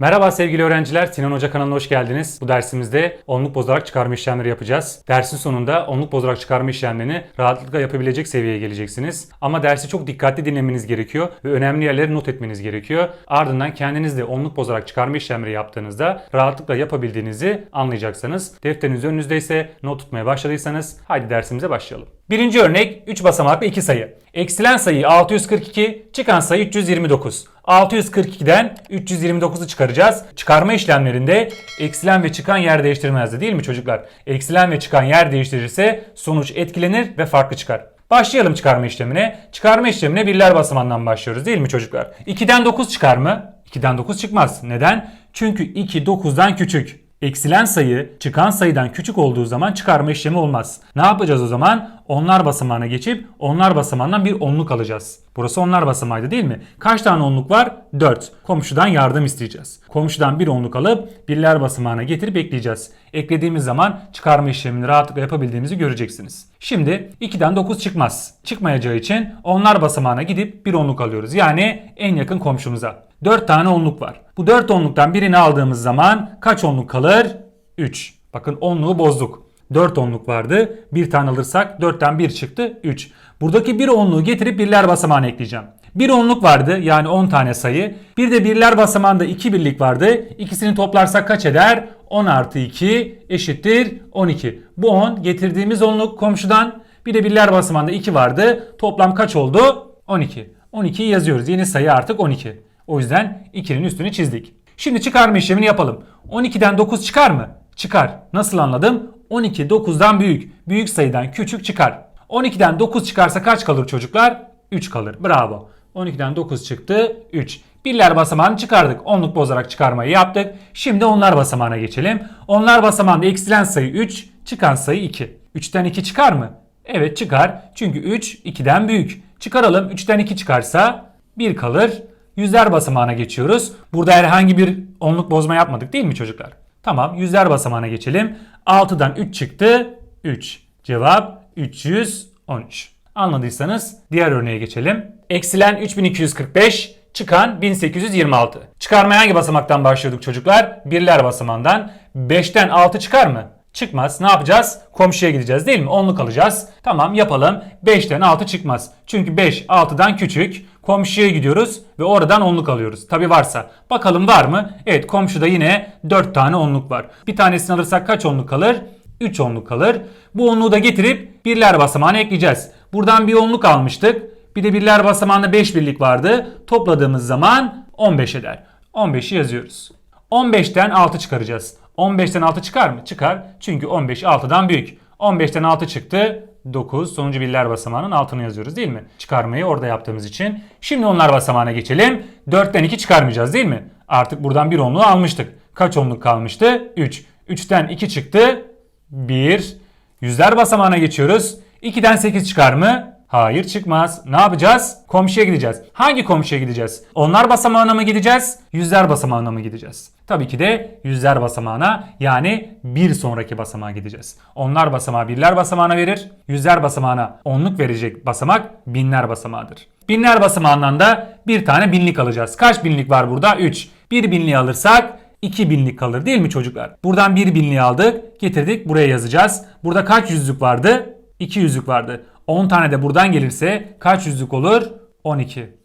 Merhaba sevgili öğrenciler, Sinan Hoca kanalına hoş geldiniz. Bu dersimizde onluk bozarak çıkarma işlemleri yapacağız. Dersin sonunda onluk bozarak çıkarma işlemlerini rahatlıkla yapabilecek seviyeye geleceksiniz. Ama dersi çok dikkatli dinlemeniz gerekiyor ve önemli yerleri not etmeniz gerekiyor. Ardından kendiniz de onluk bozarak çıkarma işlemleri yaptığınızda rahatlıkla yapabildiğinizi anlayacaksınız. Defteriniz önünüzdeyse not tutmaya başladıysanız haydi dersimize başlayalım. Birinci örnek 3 basamaklı 2 sayı. Eksilen sayı 642, çıkan sayı 329. 642'den 329'u çıkaracağız. Çıkarma işlemlerinde eksilen ve çıkan yer değiştirmezdi değil mi çocuklar? Eksilen ve çıkan yer değiştirirse sonuç etkilenir ve farklı çıkar. Başlayalım çıkarma işlemine. Çıkarma işlemine birler basamağından başlıyoruz değil mi çocuklar? 2'den 9 çıkar mı? 2'den 9 çıkmaz. Neden? Çünkü 2 9'dan küçük. Eksilen sayı çıkan sayıdan küçük olduğu zaman çıkarma işlemi olmaz. Ne yapacağız o zaman? Onlar basamağına geçip onlar basamağından bir onluk alacağız. Burası onlar basamağıydı değil mi? Kaç tane onluk var? 4. Komşudan yardım isteyeceğiz. Komşudan bir onluk alıp birler basamağına getirip ekleyeceğiz. Eklediğimiz zaman çıkarma işlemini rahatlıkla yapabildiğimizi göreceksiniz. Şimdi 2'den 9 çıkmaz. Çıkmayacağı için onlar basamağına gidip bir onluk alıyoruz. Yani en yakın komşumuza. 4 tane onluk var. Bu 4 onluktan birini aldığımız zaman kaç onluk kalır? 3. Bakın onluğu bozduk. 4 onluk vardı. Bir tane alırsak 4'ten 1 çıktı 3. Buradaki bir onluğu getirip birler basamağına ekleyeceğim. Bir onluk vardı yani 10 tane sayı. Bir de birler basamağında 2 birlik vardı. İkisini toplarsak kaç eder? 10 artı 2 eşittir 12. Bu 10 getirdiğimiz onluk komşudan. Bir de birler basamağında 2 vardı. Toplam kaç oldu? 12. 12'yi yazıyoruz. Yeni sayı artık 12. O yüzden 2'nin üstünü çizdik. Şimdi çıkarma işlemini yapalım. 12'den 9 çıkar mı? Çıkar. Nasıl anladım? 12 9'dan büyük. Büyük sayıdan küçük çıkar. 12'den 9 çıkarsa kaç kalır çocuklar? 3 kalır. Bravo. 12'den 9 çıktı 3. Birler basamağını çıkardık. Onluk bozarak çıkarmayı yaptık. Şimdi onlar basamağına geçelim. Onlar basamağında eksilen sayı 3, çıkan sayı 2. 3'ten 2 çıkar mı? Evet çıkar. Çünkü 3 2'den büyük. Çıkaralım. 3'ten 2 çıkarsa 1 kalır. Yüzler basamağına geçiyoruz. Burada herhangi bir onluk bozma yapmadık değil mi çocuklar? Tamam yüzler basamağına geçelim. 6'dan 3 çıktı. 3. Cevap 313. Anladıysanız diğer örneğe geçelim. Eksilen 3245, çıkan 1826. Çıkarmaya hangi basamaktan başlıyorduk çocuklar? Birler basamağından. 5'ten 6 çıkar mı? Çıkmaz. Ne yapacağız? Komşuya gideceğiz değil mi? Onluk alacağız. Tamam yapalım. 5'ten 6 çıkmaz. Çünkü 5 6'dan küçük. Komşuya gidiyoruz ve oradan onluk alıyoruz. Tabi varsa. Bakalım var mı? Evet komşuda yine 4 tane onluk var. Bir tanesini alırsak kaç onluk kalır? 3 onluk kalır. Bu onluğu da getirip birler basamağına ekleyeceğiz. Buradan bir onluk almıştık. Bir de birler basamağında 5 birlik vardı. Topladığımız zaman 15 eder. 15'i yazıyoruz. 15'ten 6 çıkaracağız. 15'ten 6 çıkar mı? Çıkar. Çünkü 15 6'dan büyük. 15'ten 6 çıktı. 9. Sonucu birler basamağının altını yazıyoruz değil mi? Çıkarmayı orada yaptığımız için. Şimdi onlar basamağına geçelim. 4'ten 2 çıkarmayacağız değil mi? Artık buradan bir onluğu almıştık. Kaç onluk kalmıştı? 3. 3'ten 2 çıktı. 1. Yüzler basamağına geçiyoruz. 2'den 8 çıkar mı? Hayır çıkmaz. Ne yapacağız? Komşuya gideceğiz. Hangi komşuya gideceğiz? Onlar basamağına mı gideceğiz? Yüzler basamağına mı gideceğiz? Tabii ki de yüzler basamağına yani bir sonraki basamağa gideceğiz. Onlar basamağı birler basamağına verir. Yüzler basamağına onluk verecek basamak binler basamağıdır. Binler basamağından da bir tane binlik alacağız. Kaç binlik var burada? 3. Bir binliği alırsak 2 binlik kalır değil mi çocuklar? Buradan 1 binliği aldık. Getirdik buraya yazacağız. Burada kaç yüzlük vardı? 2 yüzlük vardı. 10 tane de buradan gelirse kaç yüzlük olur? 12.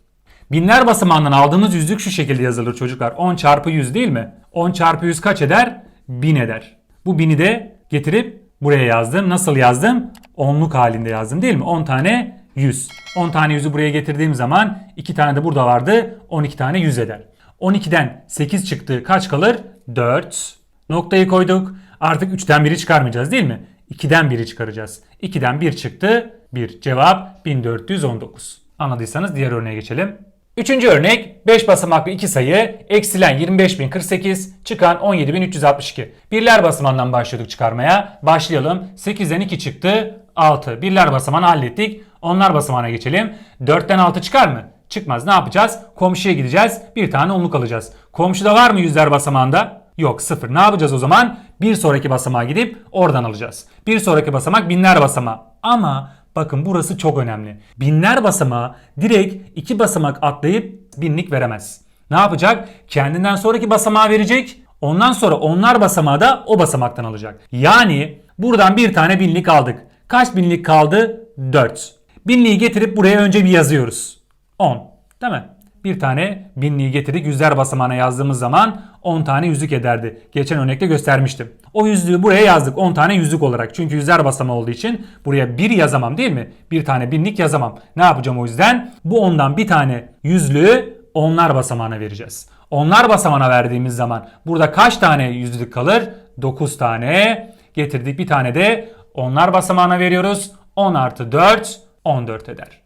Binler basamağından aldığımız yüzlük şu şekilde yazılır çocuklar. 10 çarpı 100 değil mi? 10 çarpı 100 kaç eder? 1000 eder. Bu 1000'i de getirip buraya yazdım. Nasıl yazdım? Onluk halinde yazdım değil mi? 10 tane 100. 10 tane 100'ü buraya getirdiğim zaman 2 tane de burada vardı. 12 tane 100 eder. 12'den 8 çıktı kaç kalır? 4. Noktayı koyduk. Artık 3'ten 1'i çıkarmayacağız değil mi? 2'den 1'i çıkaracağız. 2'den 1 çıktı. 1. Cevap 1419. Anladıysanız diğer örneğe geçelim. Üçüncü örnek 5 basamaklı 2 sayı eksilen 25048 çıkan 17362. Birler basamağından başlıyorduk çıkarmaya. Başlayalım. 8'den 2 çıktı 6. Birler basamağını hallettik. Onlar basamağına geçelim. 4'ten 6 çıkar mı? Çıkmaz. Ne yapacağız? Komşuya gideceğiz. Bir tane onluk alacağız. Komşuda var mı yüzler basamağında? Yok sıfır. Ne yapacağız o zaman? Bir sonraki basamağa gidip oradan alacağız. Bir sonraki basamak binler basamağı. Ama bakın burası çok önemli. Binler basamağı direkt iki basamak atlayıp binlik veremez. Ne yapacak? Kendinden sonraki basamağı verecek. Ondan sonra onlar basamağı da o basamaktan alacak. Yani buradan bir tane binlik aldık. Kaç binlik kaldı? 4. Binliği getirip buraya önce bir yazıyoruz. 10. Değil mi? Bir tane binliği getirdik yüzler basamağına yazdığımız zaman 10 tane yüzük ederdi. Geçen örnekte göstermiştim. O yüzüğü buraya yazdık 10 tane yüzük olarak. Çünkü yüzler basamağı olduğu için buraya bir yazamam değil mi? Bir tane binlik yazamam. Ne yapacağım o yüzden? Bu ondan bir tane yüzlüğü onlar basamağına vereceğiz. Onlar basamağına verdiğimiz zaman burada kaç tane yüzlük kalır? 9 tane. Getirdik bir tane de onlar basamağına veriyoruz. 10 artı 4 14 eder.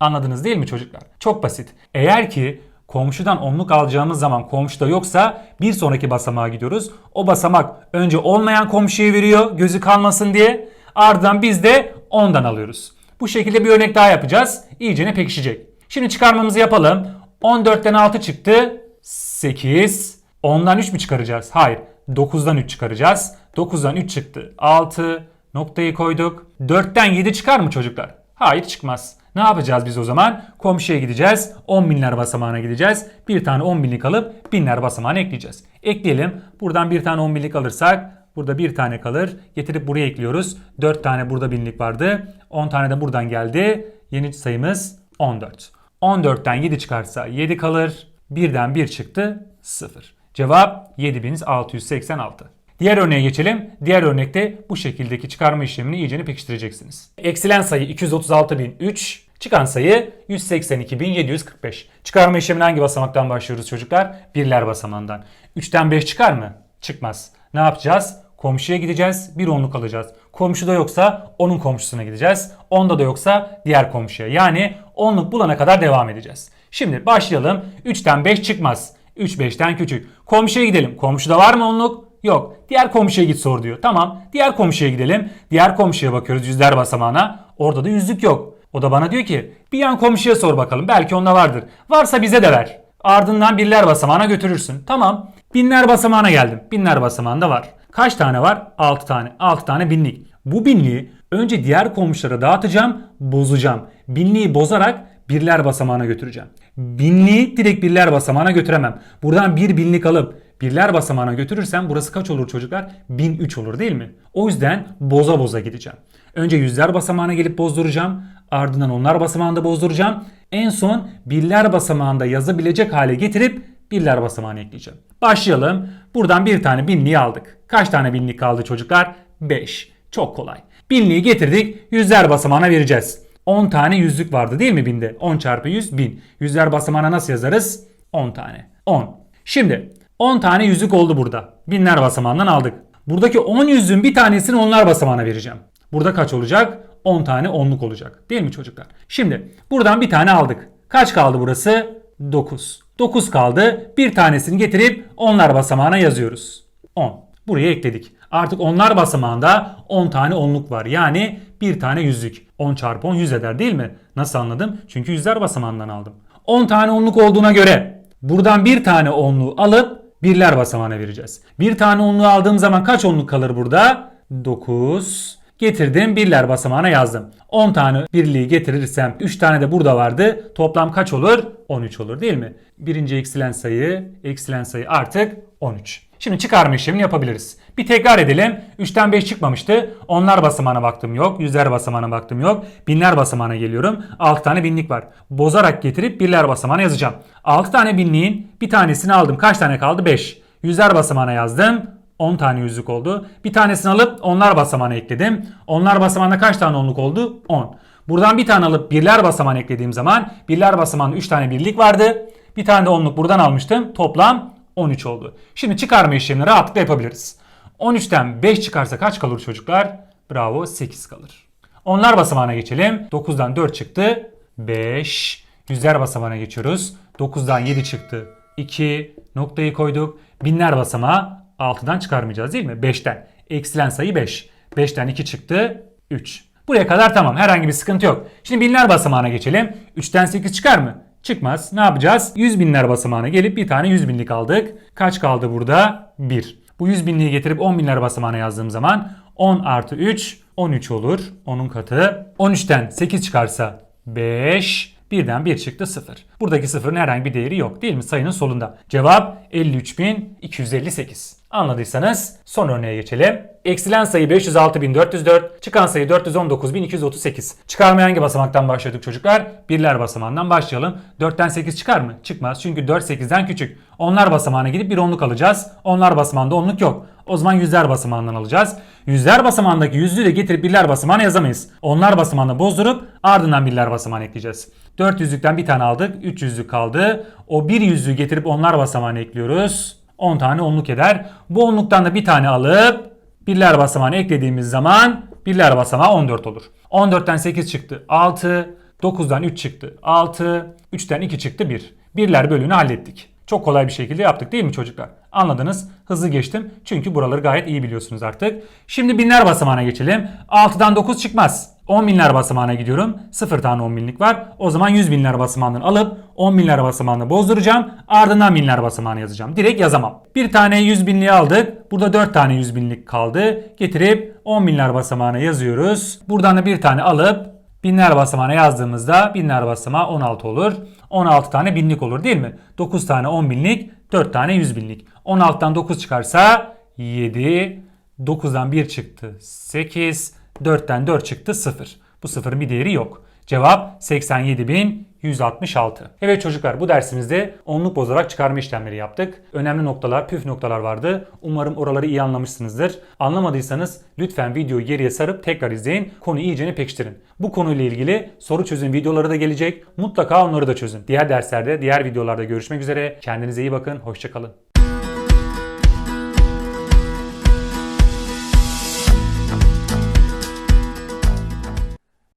Anladınız değil mi çocuklar? Çok basit. Eğer ki komşudan onluk alacağımız zaman komşuda yoksa bir sonraki basamağa gidiyoruz. O basamak önce olmayan komşuya veriyor gözü kalmasın diye. Ardından biz de ondan alıyoruz. Bu şekilde bir örnek daha yapacağız. İyicene pekişecek. Şimdi çıkarmamızı yapalım. 14'ten 6 çıktı. 8. 10'dan 3 mü çıkaracağız? Hayır. 9'dan 3 çıkaracağız. 9'dan 3 çıktı. 6. Noktayı koyduk. 4'ten 7 çıkar mı çocuklar? Hayır çıkmaz. Ne yapacağız biz o zaman? Komşuya gideceğiz. 10 binler basamağına gideceğiz. Bir tane 10 binlik alıp binler basamağına ekleyeceğiz. Ekleyelim. Buradan bir tane 10 binlik alırsak burada bir tane kalır. Getirip buraya ekliyoruz. 4 tane burada binlik vardı. 10 tane de buradan geldi. Yeni sayımız 14. 14'ten 7 çıkarsa 7 kalır. Birden 1 çıktı 0. Cevap 7686. Diğer örneğe geçelim. Diğer örnekte bu şekildeki çıkarma işlemini iyicene pekiştireceksiniz. Eksilen sayı 236.003, çıkan sayı 182.745. Çıkarma işlemine hangi basamaktan başlıyoruz çocuklar? Birler basamağından. 3'ten 5 çıkar mı? Çıkmaz. Ne yapacağız? Komşuya gideceğiz. Bir onluk alacağız. Komşuda yoksa onun komşusuna gideceğiz. Onda da yoksa diğer komşuya. Yani onluk bulana kadar devam edeceğiz. Şimdi başlayalım. 3'ten 5 çıkmaz. 3 5'ten küçük. Komşuya gidelim. Komşuda var mı onluk? Yok. Diğer komşuya git sor diyor. Tamam. Diğer komşuya gidelim. Diğer komşuya bakıyoruz yüzler basamağına. Orada da yüzlük yok. O da bana diyor ki bir yan komşuya sor bakalım. Belki onda vardır. Varsa bize de ver. Ardından birler basamağına götürürsün. Tamam. Binler basamağına geldim. Binler basamağında var. Kaç tane var? 6 tane. 6 tane binlik. Bu binliği önce diğer komşulara dağıtacağım, bozacağım. Binliği bozarak birler basamağına götüreceğim. Binliği direkt birler basamağına götüremem. Buradan bir binlik alıp birler basamağına götürürsem burası kaç olur çocuklar? 1003 olur değil mi? O yüzden boza boza gideceğim. Önce yüzler basamağına gelip bozduracağım. Ardından onlar basamağında bozduracağım. En son birler basamağında yazabilecek hale getirip birler basamağına ekleyeceğim. Başlayalım. Buradan bir tane binliği aldık. Kaç tane binlik kaldı çocuklar? 5. Çok kolay. Binliği getirdik. Yüzler basamağına vereceğiz. 10 tane yüzlük vardı değil mi binde? 10 çarpı 100 bin. Yüzler basamağına nasıl yazarız? 10 tane. 10. Şimdi 10 tane yüzük oldu burada. Binler basamağından aldık. Buradaki 10 yüzüğün bir tanesini onlar basamağına vereceğim. Burada kaç olacak? 10 tane onluk olacak. Değil mi çocuklar? Şimdi buradan bir tane aldık. Kaç kaldı burası? 9. 9 kaldı. Bir tanesini getirip onlar basamağına yazıyoruz. 10. Buraya ekledik. Artık onlar basamağında 10 tane onluk var. Yani bir tane yüzlük. 10 çarpı 10 100 eder değil mi? Nasıl anladım? Çünkü yüzler basamağından aldım. 10 tane onluk olduğuna göre buradan bir tane onluğu alıp birler basamağına vereceğiz. Bir tane onluğu aldığım zaman kaç onluk kalır burada? 9. Getirdim birler basamağına yazdım. 10 tane birliği getirirsem 3 tane de burada vardı. Toplam kaç olur? 13 olur değil mi? Birinci eksilen sayı, eksilen sayı artık 13. Şimdi çıkarma işlemini yapabiliriz. Bir tekrar edelim. 3'ten 5 çıkmamıştı. Onlar basamağına baktım yok. Yüzler basamağına baktım yok. Binler basamağına geliyorum. 6 tane binlik var. Bozarak getirip birler basamağına yazacağım. 6 tane binliğin bir tanesini aldım. Kaç tane kaldı? 5. Yüzler basamağına yazdım. 10 tane yüzlük oldu. Bir tanesini alıp onlar basamağına ekledim. Onlar basamağında kaç tane onluk oldu? 10. Buradan bir tane alıp birler basamağına eklediğim zaman birler basamağında 3 tane birlik vardı. Bir tane de onluk buradan almıştım. Toplam 13 oldu. Şimdi çıkarma işlemini rahatlıkla yapabiliriz. 13'ten 5 çıkarsa kaç kalır çocuklar? Bravo 8 kalır. Onlar basamağına geçelim. 9'dan 4 çıktı. 5. Yüzler basamağına geçiyoruz. 9'dan 7 çıktı. 2. Noktayı koyduk. Binler basamağı 6'dan çıkarmayacağız değil mi? 5'ten. Eksilen sayı 5. 5'ten 2 çıktı. 3. Buraya kadar tamam. Herhangi bir sıkıntı yok. Şimdi binler basamağına geçelim. 3'ten 8 çıkar mı? Çıkmaz. Ne yapacağız? 100 binler basamağına gelip bir tane 100 binlik aldık. Kaç kaldı burada? 1. Bu 100 binliği getirip 10 binler basamağına yazdığım zaman 10 artı 3 13 olur. Onun katı. 13'ten 8 çıkarsa 5. Birden 1 çıktı 0. Buradaki sıfırın herhangi bir değeri yok değil mi sayının solunda? Cevap 53.258. Anladıysanız son örneğe geçelim. Eksilen sayı 506.404, çıkan sayı 419.238. Çıkarmaya hangi basamaktan başladık çocuklar? Birler basamağından başlayalım. 4'ten 8 çıkar mı? Çıkmaz çünkü 4 8'den küçük. Onlar basamağına gidip bir onluk alacağız. Onlar basamağında onluk yok. O zaman yüzler basamağından alacağız. Yüzler basamağındaki yüzlüğü de getirip birler basamağına yazamayız. Onlar basamağını bozdurup ardından birler basamağına ekleyeceğiz. 4 yüzlükten bir tane aldık. 3 yüzlük kaldı. O bir yüzlüğü getirip onlar basamağına ekliyoruz. 10 tane onluk eder. Bu onluktan da bir tane alıp birler basamağına eklediğimiz zaman birler basamağı 14 olur. 14'ten 8 çıktı 6. 9'dan 3 çıktı 6. 3'ten 2 çıktı 1. Birler bölüğünü hallettik. Çok kolay bir şekilde yaptık değil mi çocuklar? Anladınız. Hızlı geçtim. Çünkü buraları gayet iyi biliyorsunuz artık. Şimdi binler basamağına geçelim. 6'dan 9 çıkmaz. 10 binler basamağına gidiyorum. 0 tane 10 binlik var. O zaman 100 binler basamağından alıp 10 binler basamağını bozduracağım. Ardından binler basamağını yazacağım. Direkt yazamam. Bir tane 100 binliği aldık. Burada 4 tane 100 binlik kaldı. Getirip 10 binler basamağına yazıyoruz. Buradan da bir tane alıp Binler basamağına yazdığımızda binler basamağı 16 olur. 16 tane binlik olur değil mi? 9 tane 10 binlik, 4 tane 100 binlik. 16'dan 9 çıkarsa 7, 9'dan 1 çıktı 8, 4'ten 4 çıktı 0. Bu sıfırın bir değeri yok. Cevap 87.166. Evet çocuklar bu dersimizde onluk bozarak çıkarma işlemleri yaptık. Önemli noktalar, püf noktalar vardı. Umarım oraları iyi anlamışsınızdır. Anlamadıysanız lütfen videoyu geriye sarıp tekrar izleyin. Konuyu iyicene pekiştirin. Bu konuyla ilgili soru çözüm videoları da gelecek. Mutlaka onları da çözün. Diğer derslerde, diğer videolarda görüşmek üzere. Kendinize iyi bakın. Hoşçakalın.